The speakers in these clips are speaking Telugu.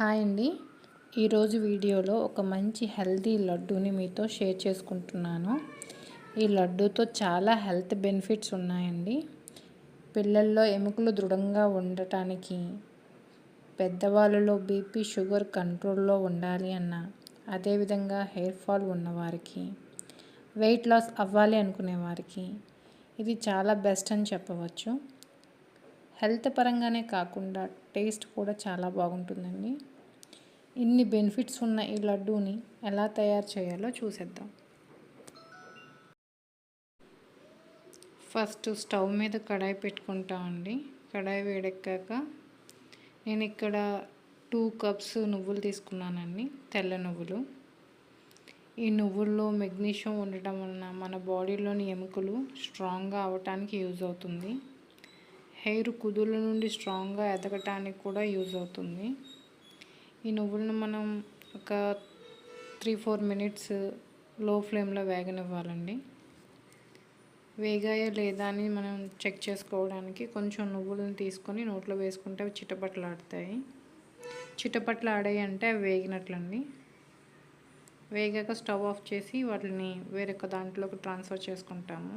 హాయ్ అండి. ఈరోజు వీడియోలో ఒక మంచి హెల్తీ లడ్డూని మీతో షేర్ చేసుకుంటున్నాను. ఈ లడ్డూతో చాలా హెల్త్ బెనిఫిట్స్ ఉన్నాయండి. పిల్లల్లో ఎముకలు దృఢంగా ఉండటానికి పెద్దవాళ్ళలో బీపీ షుగర్ కంట్రోల్లో ఉండాలి అన్న అదేవిధంగా హెయిర్ ఫాల్ ఉన్నవారికి వెయిట్ లాస్ అవ్వాలి అనుకునే వారికి ఇది చాలా బెస్ట్ అని చెప్పవచ్చు. హెల్త్ పరంగానే కాకుండా టేస్ట్ కూడా చాలా బాగుంటుందండి. ఇన్ని బెనిఫిట్స్ ఉన్న ఈ లడ్డూని ఎలా తయారు చేయాలో చూసేద్దాం. ఫస్ట్ స్టవ్ మీద కడాయి పెట్టుకుంటామండి కడాయి వేడెక్కాక నేను ఇక్కడ టూ కప్స్ నువ్వులు తీసుకున్నానండి తెల్ల నువ్వులు. ఈ నువ్వుల్లో మెగ్నీషియం ఉండటం వలన మన బాడీలోని ఎముకలు స్ట్రాంగ్గా అవటానికి యూజ్ అవుతుంది. హెయిర్ కుదుల నుండి స్ట్రాంగ్గా ఎదగటానికి కూడా యూజ్ అవుతుంది. ఈ నువ్వులను మనం ఒక త్రీ ఫోర్ మినిట్స్లో ఫ్లేమ్లో వేగనివ్వాలండి. వేగాయో లేదా అని మనం చెక్ చేసుకోవడానికి కొంచెం నువ్వులను తీసుకొని నోట్లో వేసుకుంటే అవి చిటపట్లు ఆడతాయి చిటపట్లు ఆడాయి అంటే అవి వేగినట్లండి. వేగాక స్టవ్ ఆఫ్ చేసి వాటిని వేరొక దాంట్లోకి ట్రాన్స్ఫర్ చేసుకుంటాము.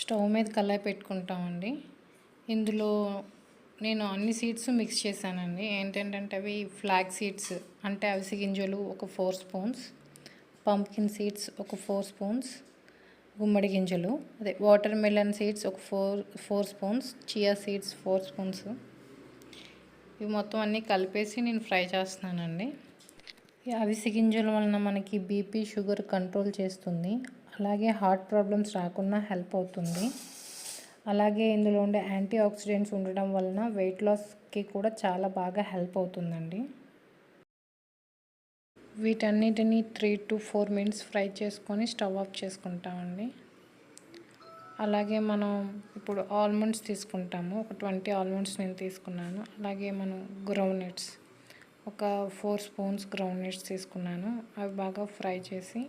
స్టవ్ మీద కళాయి పెట్టుకుంటామండి. ఇందులో నేను అన్ని సీడ్స్ మిక్స్ చేశానండి. ఏంటంటే అవి ఫ్లాగ్ సీడ్స్ అంటే అవిసి గింజలు ఒక ఫోర్ స్పూన్స్ పంప్కిన్ సీడ్స్ ఒక ఫోర్ స్పూన్స్ గుమ్మడి గింజలు అదే వాటర్ మెలన్ సీడ్స్ ఒక four four spoons chia seeds four spoons. ఇవి మొత్తం అన్నీ కలిపేసి నేను ఫ్రై చేస్తున్నానండి. అవిసి గింజల వలన మనకి బీపీ షుగర్ కంట్రోల్ చేస్తుంది. అలాగే హార్ట్ ప్రాబ్లమ్స్ రాకుండా హెల్ప్ అవుతుంది. అలాగే ఇందులో ఉండే యాంటీ ఆక్సిడెంట్స్ ఉండడం వలన వెయిట్ లాస్కి కూడా చాలా బాగా హెల్ప్ అవుతుందండి. వీటన్నిటిని three to four minutes fry చేసుకొని స్టవ్ ఆఫ్ చేసుకుంటామండి. అలాగే మనం ఇప్పుడు ఆల్మండ్స్ తీసుకుంటాము. ఒక ట్వంటీ ఆల్మండ్స్ నేను తీసుకున్నాను. అలాగే మనం గ్రౌండ్నట్స్ ఒక ఫోర్ స్పూన్స్ గ్రౌండ్నట్స్ తీసుకున్నాను. అవి బాగా ఫ్రై చేసి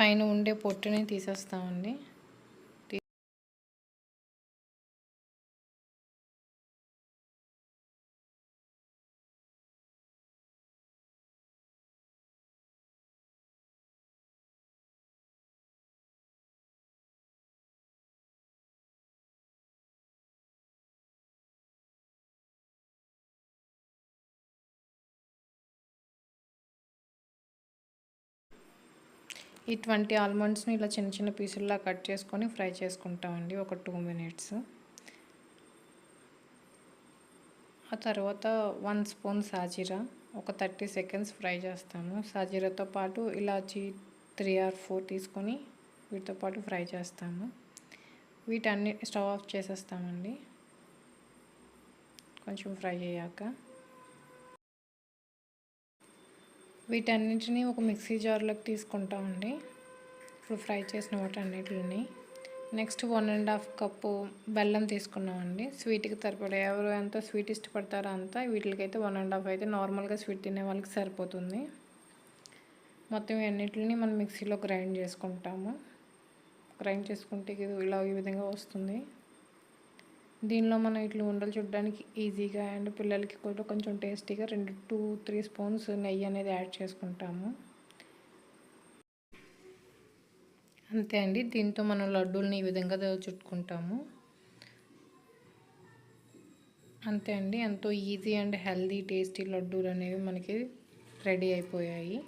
పైన ఉండే పొట్టుని తీసేస్తామండి. ఈ ట్వంటీ ఆల్మండ్స్ని ఇలా చిన్న చిన్న పీసుల్లా కట్ చేసుకొని ఫ్రై చేసుకుంటామండి ఒక టూ మినిట్స్. ఆ తర్వాత వన్ స్పూన్ సాజీరా ఒక థర్టీ సెకండ్స్ ఫ్రై చేస్తాము సాజీరాతో పాటు ఇలాచి త్రీ ఆర్ ఫోర్ తీసుకొని వీటితో పాటు ఫ్రై చేస్తాము వీటన్ని స్టవ్ ఆఫ్ చేసేస్తామండి. కొంచెం ఫ్రై అయ్యాక. వీటన్నిటిని ఒక మిక్సీ జార్లోకి తీసుకుంటామండి. ఇప్పుడు ఫ్రై చేసిన వాటన్నిటిని. Next one and half cup బెల్లం తీసుకున్నామండి. స్వీట్కి సరిపడే ఎవరు ఎంత స్వీట్ ఇష్టపడతారో అంతా వీటికైతే వన్ అండ్ హాఫ్ అయితే నార్మల్గా స్వీట్ తినే వాళ్ళకి సరిపోతుంది. మొత్తం ఇవన్నిటిని మనం మిక్సీలో గ్రైండ్ చేసుకుంటాము. గ్రైండ్ చేసుకుంటే ఇలా ఈ విధంగా వస్తుంది. దీనిలో మనం ఇట్లా ఉండలు చూడడానికి ఈజీగా అండ్ పిల్లలకి కూడా కొంచెం టేస్టీగా రెండు టూ త్రీ స్పూన్స్ నెయ్యి అనేది యాడ్ చేసుకుంటాము. అంతే అండి దీంతో మనం లడ్డూల్ని ఈ విధంగా చుట్టుకుంటాము. అంతే అండి ఎంతో ఈజీ అండ్ హెల్దీ టేస్టీ లడ్డూలు అనేవి మనకి రెడీ అయిపోయాయి.